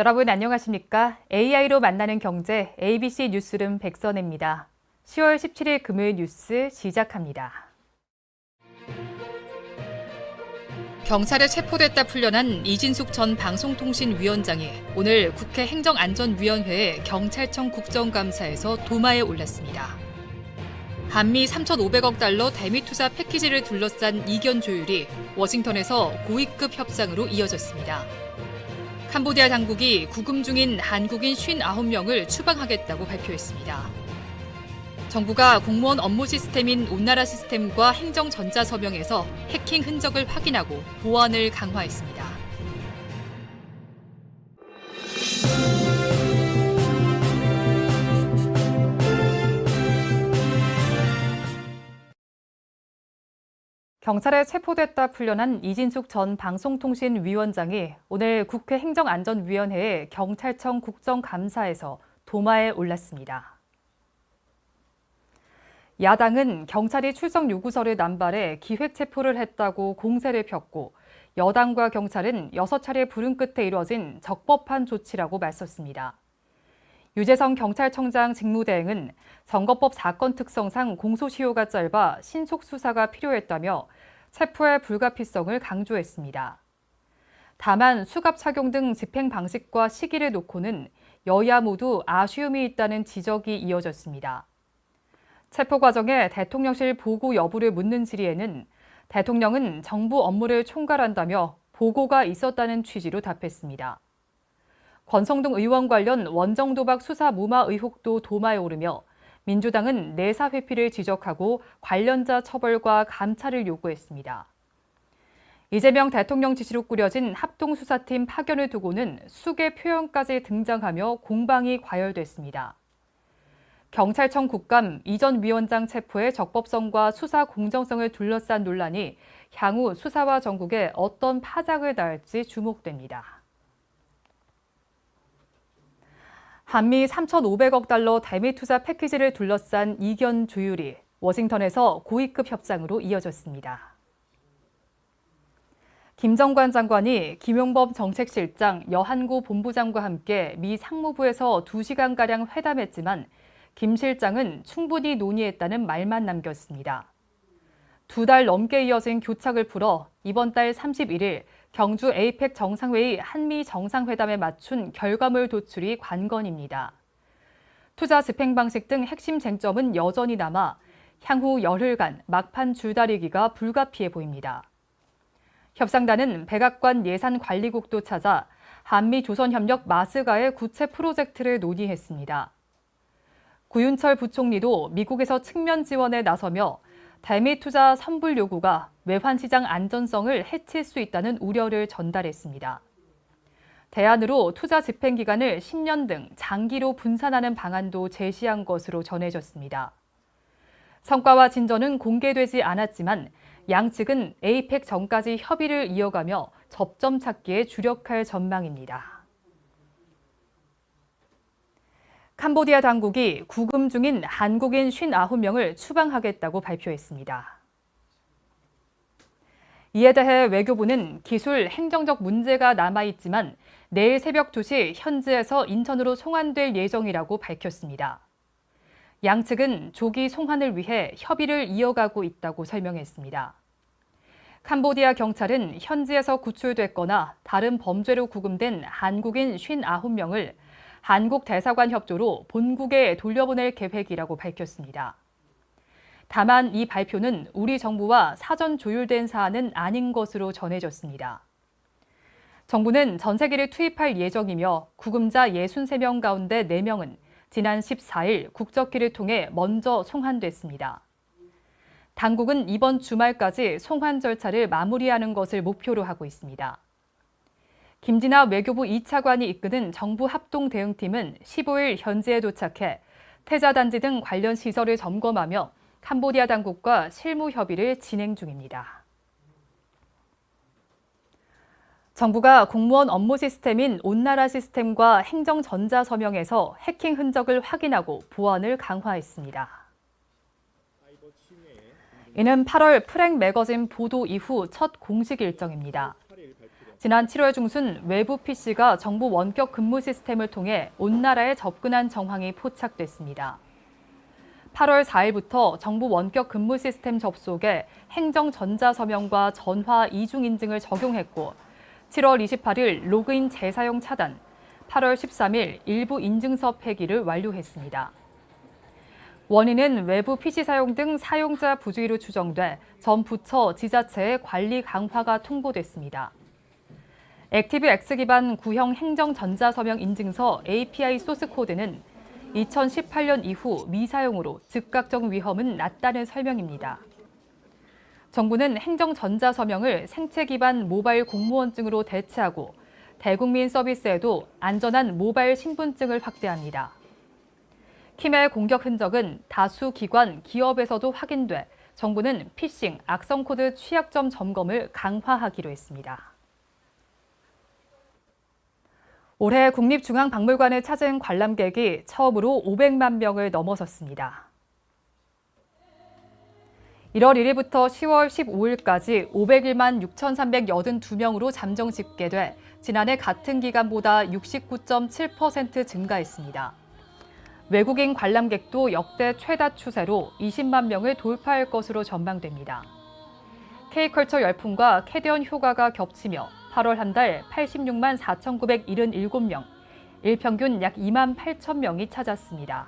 여러분 안녕하십니까? AI로 만나는 경제 ABC 뉴스룸 백선혜입니다. 10월 17일 금요일 뉴스 시작합니다. 경찰에 체포됐다 풀려난 이진숙 전 방송통신위원장이 오늘 국회 행정안전위원회에 경찰청 국정감사에서 도마에 올랐습니다. 한미 3,500억 달러 대미 투자 패키지를 둘러싼 이견 조율이 워싱턴에서 고위급 협상으로 이어졌습니다. 캄보디아 당국이 구금 중인 한국인 59명을 추방하겠다고 발표했습니다. 정부가 공무원 업무 시스템인 온나라 시스템과 행정 전자 서명에서 해킹 흔적을 확인하고 보안을 강화했습니다. 경찰에 체포됐다 풀려난 이진숙 전 방송통신위원장이 오늘 국회 행정안전위원회에 경찰청 국정감사에서 도마에 올랐습니다. 야당은 경찰이 출석 요구서를 남발해 기획 체포를 했다고 공세를 폈고 여당과 경찰은 여섯 차례 부른 끝에 이뤄진 적법한 조치라고 맞섰습니다. 유재성 경찰청장 직무대행은 선거법 사건 특성상 공소시효가 짧아 신속 수사가 필요했다며 체포의 불가피성을 강조했습니다. 다만 수갑 착용 등 집행 방식과 시기를 놓고는 여야 모두 아쉬움이 있다는 지적이 이어졌습니다. 체포 과정에 대통령실 보고 여부를 묻는 질의에는 대통령은 정부 업무를 총괄한다며 보고가 있었다는 취지로 답했습니다. 권성동 의원 관련 원정도박 수사 무마 의혹도 도마에 오르며 민주당은 내사 회피를 지적하고 관련자 처벌과 감찰을 요구했습니다. 이재명 대통령 지시로 꾸려진 합동수사팀 파견을 두고는 수개 표현까지 등장하며 공방이 과열됐습니다. 경찰청 국감 이전 위원장 체포의 적법성과 수사 공정성을 둘러싼 논란이 향후 수사와 전국에 어떤 파장을 낳을지 주목됩니다. 한미 3,500억 달러 대미 투자 패키지를 둘러싼 이견 조율이 워싱턴에서 고위급 협상으로 이어졌습니다. 김정관 장관이 김용범 정책실장, 여한구 본부장과 함께 미 상무부에서 2시간가량 회담했지만 김 실장은 충분히 논의했다는 말만 남겼습니다. 두 달 넘게 이어진 교착을 풀어 이번 달 31일 경주 에이펙 정상회의 한미 정상회담에 맞춘 결과물 도출이 관건입니다. 투자 집행 방식 등 핵심 쟁점은 여전히 남아 향후 열흘간 막판 줄다리기가 불가피해 보입니다. 협상단은 백악관 예산관리국도 찾아 한미 조선협력 마스가의 구체 프로젝트를 논의했습니다. 구윤철 부총리도 미국에서 측면 지원에 나서며 대미 투자 선불 요구가 외환시장 안전성을 해칠 수 있다는 우려를 전달했습니다. 대안으로 투자 집행 기간을 10년 등 장기로 분산하는 방안도 제시한 것으로 전해졌습니다. 성과와 진전은 공개되지 않았지만 양측은 에이펙 전까지 협의를 이어가며 접점 찾기에 주력할 전망입니다. 캄보디아 당국이 구금 중인 한국인 59명을 추방하겠다고 발표했습니다. 이에 대해 외교부는 기술, 행정적 문제가 남아있지만 내일 새벽 2시 현지에서 인천으로 송환될 예정이라고 밝혔습니다. 양측은 조기 송환을 위해 협의를 이어가고 있다고 설명했습니다. 캄보디아 경찰은 현지에서 구출됐거나 다른 범죄로 구금된 한국인 59명을 한국 대사관 협조로 본국에 돌려보낼 계획이라고 밝혔습니다. 다만 이 발표는 우리 정부와 사전 조율된 사안은 아닌 것으로 전해졌습니다. 정부는 전세기를 투입할 예정이며 구금자 63명 가운데 4명은 지난 14일 국적기를 통해 먼저 송환됐습니다. 당국은 이번 주말까지 송환 절차를 마무리하는 것을 목표로 하고 있습니다. 김진아 외교부 2차관이 이끄는 정부 합동 대응팀은 15일 현지에 도착해 태자 단지 등 관련 시설을 점검하며 캄보디아 당국과 실무 협의를 진행 중입니다. 정부가 공무원 업무 시스템인 온나라 시스템과 행정 전자 서명에서 해킹 흔적을 확인하고 보안을 강화했습니다. 이는 8월 프랭 매거진 보도 이후 첫 공식 일정입니다. 지난 7월 중순 외부 PC가 정부 원격 근무 시스템을 통해 온 나라에 접근한 정황이 포착됐습니다. 8월 4일부터 정부 원격 근무 시스템 접속에 행정 전자 서명과 전화 이중 인증을 적용했고 7월 28일 로그인 재사용 차단, 8월 13일 일부 인증서 폐기를 완료했습니다. 원인은 외부 PC 사용 등 사용자 부주의로 추정돼 전 부처 지자체의 관리 강화가 통보됐습니다. 액티브 X 기반 구형 행정 전자서명 인증서 API 소스 코드는 2018년 이후 미사용으로 즉각적 위험은 낮다는 설명입니다. 정부는 행정 전자서명을 생체 기반 모바일 공무원증으로 대체하고 대국민 서비스에도 안전한 모바일 신분증을 확대합니다. 킴의 공격 흔적은 다수 기관, 기업에서도 확인돼 정부는 피싱, 악성 코드 취약점 점검을 강화하기로 했습니다. 올해 국립중앙박물관을 찾은 관람객이 처음으로 500만 명을 넘어섰습니다. 1월 1일부터 10월 15일까지 501만 6,382명으로 잠정 집계돼 지난해 같은 기간보다 69.7% 증가했습니다. 외국인 관람객도 역대 최다 추세로 20만 명을 돌파할 것으로 전망됩니다. K컬처 열풍과 캐디언 효과가 겹치며 8월 한 달 86만 4,977명, 일평균 약 2만 8천 명이 찾았습니다.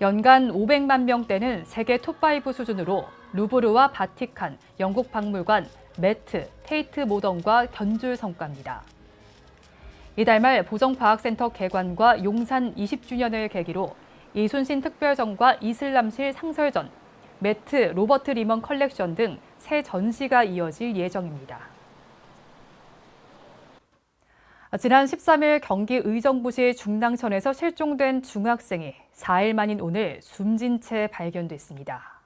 연간 500만 명대는 세계 톱5 수준으로 루브르와 바티칸, 영국 박물관, 매트, 테이트 모던과 견줄 성과입니다. 이달 말 보정과학센터 개관과 용산 20주년을 계기로 이순신 특별전과 이슬람실 상설전, 매트 로버트 리먼 컬렉션 등 새 전시가 이어질 예정입니다. 지난 13일 경기 의정부시 중랑천에서 실종된 중학생이 4일 만인 오늘 숨진 채 발견됐습니다.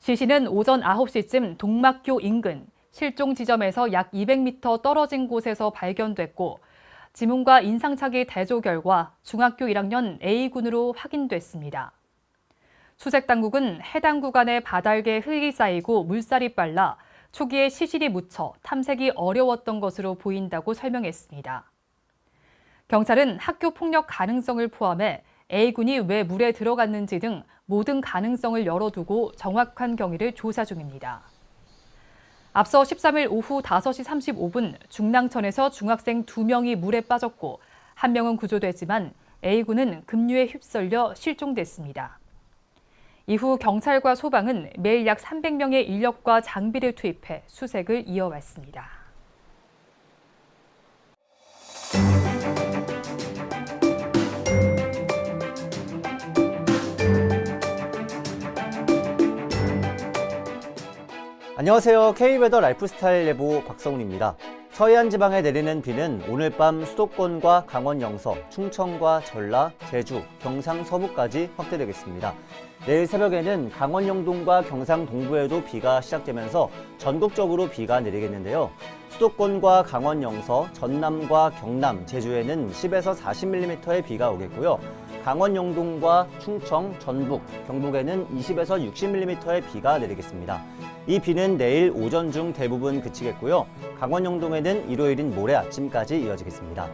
시신은 오전 9시쯤 동막교 인근 실종 지점에서 약 200m 떨어진 곳에서 발견됐고 지문과 인상착의 대조 결과 중학교 1학년 A군으로 확인됐습니다. 수색 당국은 해당 구간에 바닥에 흙이 쌓이고 물살이 빨라 초기에 시신이 묻혀 탐색이 어려웠던 것으로 보인다고 설명했습니다. 경찰은 학교 폭력 가능성을 포함해 A군이 왜 물에 들어갔는지 등 모든 가능성을 열어두고 정확한 경위를 조사 중입니다. 앞서 13일 오후 5시 35분 중랑천에서 중학생 2명이 물에 빠졌고 한 명은 구조됐지만 A군은 급류에 휩쓸려 실종됐습니다. 이후 경찰과 소방은 매일 약 300명의 인력과 장비를 투입해 수색을 이어왔습니다. 안녕하세요. K웨더 라이프스타일 예보 박성훈입니다. 서해안 지방에 내리는 비는 오늘 밤 수도권과 강원 영서, 충청과 전라, 제주, 경상 서부까지 확대되겠습니다. 내일 새벽에는 강원 영동과 경상 동부에도 비가 시작되면서 전국적으로 비가 내리겠는데요. 수도권과 강원 영서, 전남과 경남, 제주에는 10에서 40mm의 비가 오겠고요. 강원 영동과 충청, 전북, 경북에는 20에서 60mm의 비가 내리겠습니다. 이 비는 내일 오전 중 대부분 그치겠고요. 강원 영동에는 일요일인 모레 아침까지 이어지겠습니다.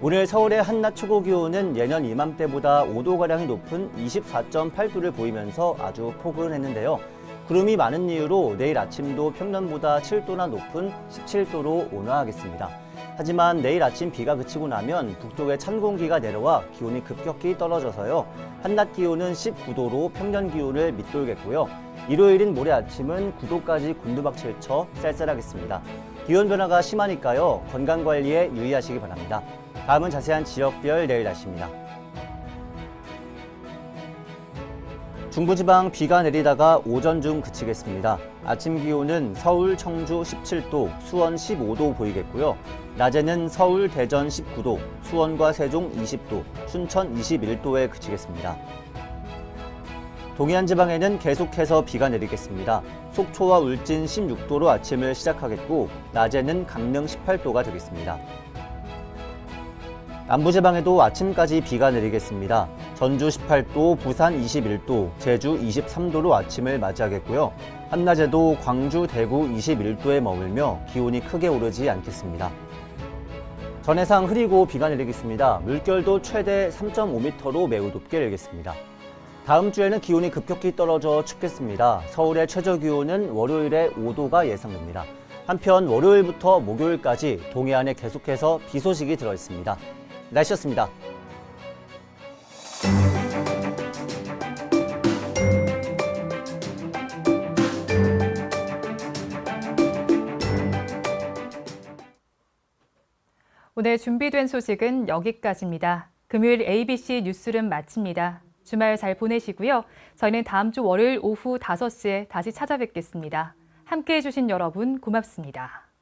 오늘 서울의 한낮 최고 기온은 예년 이맘때보다 5도가량이 높은 24.8도를 보이면서 아주 포근했는데요. 구름이 많은 이유로 내일 아침도 평년보다 7도나 높은 17도로 온화하겠습니다. 하지만 내일 아침 비가 그치고 나면 북쪽에 찬 공기가 내려와 기온이 급격히 떨어져서요. 한낮 기온은 19도로 평년 기온을 밑돌겠고요. 일요일인 모레 아침은 9도까지 곤두박질 쳐 쌀쌀하겠습니다. 기온 변화가 심하니까요. 건강 관리에 유의하시기 바랍니다. 다음은 자세한 지역별 내일 날씨입니다. 중부지방 비가 내리다가 오전 중 그치겠습니다. 아침 기온은 서울, 청주 17도, 수원 15도 보이겠고요. 낮에는 서울, 대전 19도, 수원과 세종 20도, 춘천 21도에 그치겠습니다. 동해안 지방에는 계속해서 비가 내리겠습니다. 속초와 울진 16도로 아침을 시작하겠고, 낮에는 강릉 18도가 되겠습니다. 남부 지방에도 아침까지 비가 내리겠습니다. 전주 18도, 부산 21도, 제주 23도로 아침을 맞이하겠고요. 한낮에도 광주, 대구 21도에 머물며 기온이 크게 오르지 않겠습니다. 전해상 흐리고 비가 내리겠습니다. 물결도 최대 3.5m로 매우 높게 일겠습니다. 다음 주에는 기온이 급격히 떨어져 춥겠습니다. 서울의 최저 기온은 월요일에 5도가 예상됩니다. 한편 월요일부터 목요일까지 동해안에 계속해서 비 소식이 들어 있습니다. 날씨였습니다. 오늘 준비된 소식은 여기까지입니다. 금요일 ABC 뉴스룸 마칩니다. 주말 잘 보내시고요. 저희는 다음 주 월요일 오후 5시에 다시 찾아뵙겠습니다. 함께 해주신 여러분 고맙습니다.